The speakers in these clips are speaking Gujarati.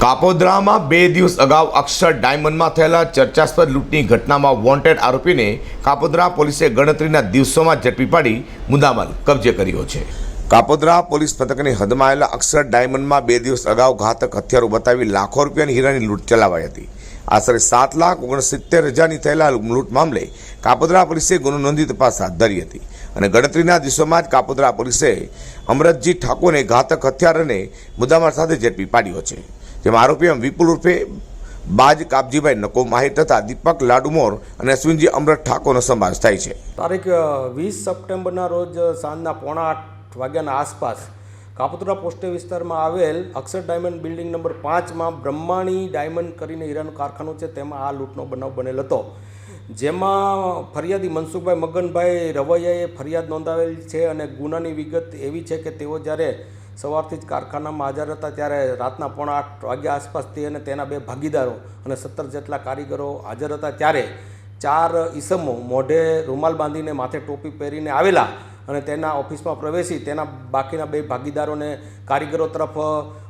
કાપોદ્રામાં બે દિવસ અગાઉ અક્ષર ડાયમંડમાં થયેલા ચર્ચાસ્પદ લૂંટની ઘટનામાં વોન્ટેડ આરોપીને કાપોદ્રા પોલીસે ગણતરીના દિવસોમાં ઝડપી પાડી મુદ્દામાલ કબજે કર્યો છે. કાપોદ્રા પોલીસ પથકની હદમાં આવેલા અક્ષર ડાયમંડમાં બે દિવસ અગાઉ ઘાતક હથિયારો બતાવી લાખો રૂપિયાની હીરાની લૂંટ ચલાવાઈ હતી. આશરે સાત લાખ ઓગણસિત્તેર હજારની થયેલા લૂંટ મામલે કાપોદ્રા પોલીસે ગુનો નોંધી તપાસ હાથ ધરી હતી અને ગણતરીના દિવસોમાં જ કાપોદ્રા પોલીસે અમરતજી ઠાકોરને ઘાતક હથિયાર અને સાથે ઝડપી પાડ્યો છે. જેમાં આરોપી વિપુલ ઉર્ફે બાજ કાપજીભાઈ નકો માહિર તથા દીપક લાડુમોર અને અશ્વિનજી અમરત ઠાકોરનો સમાવેશ થાય છે. તારીખ વીસ સપ્ટેમ્બરના રોજ સાંજના પોણા આઠ વાગ્યાના આસપાસ કાપોતરા પોસ્ટે વિસ્તારમાં આવેલ અક્ષર ડાયમંડ બિલ્ડિંગ નંબર પાંચમાં બ્રહ્માણી ડાયમંડ કરીને હીરાનું કારખાનું છે. તેમાં આ લૂંટનો બનાવ બનેલ હતો. જેમાં ફરિયાદી મનસુખભાઈ મગનભાઈ રવૈયાએ ફરિયાદ નોંધાવેલ છે અને ગુનાની વિગત એવી છે કે તેઓ જ્યારે સવારથી જ કારખાનામાં હાજર હતા ત્યારે રાતના પોણા આઠ વાગ્યા આસપાસથી અને તેના બે ભાગીદારો અને સત્તર જેટલા કારીગરો હાજર હતા ત્યારે ચાર ઈસમો મોઢે રૂમાલ બાંધીને માથે ટોપી પહેરીને આવેલા અને તેના ઓફિસમાં પ્રવેશી તેના બાકીના બે ભાગીદારોને કારીગરો તરફ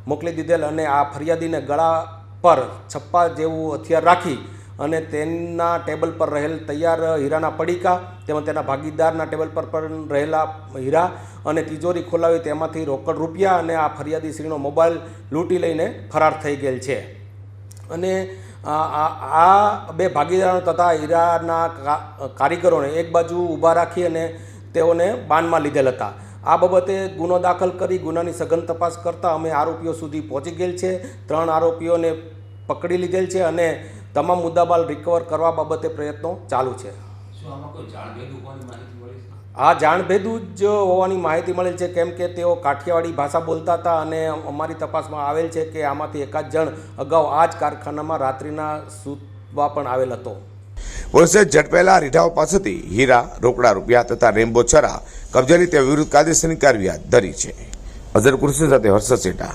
મોકલી દીધેલ અને આ ફરિયાદીને ગળા પર છપ્પા જેવું હથિયાર રાખી અને તેના ટેબલ પર રહેલ તૈયાર હીરાના પડીકા, તેમજ તેના ભાગીદારના ટેબલ પર પણ રહેલા હીરા અને તિજોરી ખોલાવી તેમાંથી રોકડ રૂપિયા અને આ ફરિયાદી શ્રીનો મોબાઈલ લૂંટી લઈને ફરાર થઈ ગયેલ છે. અને આ બે ભાગીદારો તથા હીરાના કારીગરોને એક બાજુ ઊભા રાખી અને તેઓને બાનમાં લીધેલ હતા. આ બાબતે ગુનો દાખલ કરી ગુનાની સઘન તપાસ કરતાં અમે આરોપીઓ સુધી પહોંચી ગયેલ છે. ત્રણ આરોપીઓને પકડી લીધેલ છે અને તમામ મુદ્દામાલ રિકવર કરવા બાબતે પ્રયત્નો ચાલુ છે. શું આમાં કોઈ જાણ ભેદ હોવાની માહિતી મળી છે? આ જાણભેદું જ હોવાની માહિતી મળેલ છે કેમ કે તેઓ કાઠિયાવાડી ભાષા બોલતા હતા અને અમારી તપાસમાં આવેલ છે કે આમાંથી એકાદ જણ અગાઉ આ જ કારખાનામાં રાત્રિના સૂતવા પણ આવેલ હતો. પોલીસે ઝડપેલા રીઢાઓ પાસેથી હીરા રોકડા રૂપિયા તથા રેમ્બો છરા કબજે રીતે વિરુદ્ધ કાયદેસરની કાર્યવાહી હાથ ધરી છે. અઝર કુર્સી સાથે હર્ષ સેટા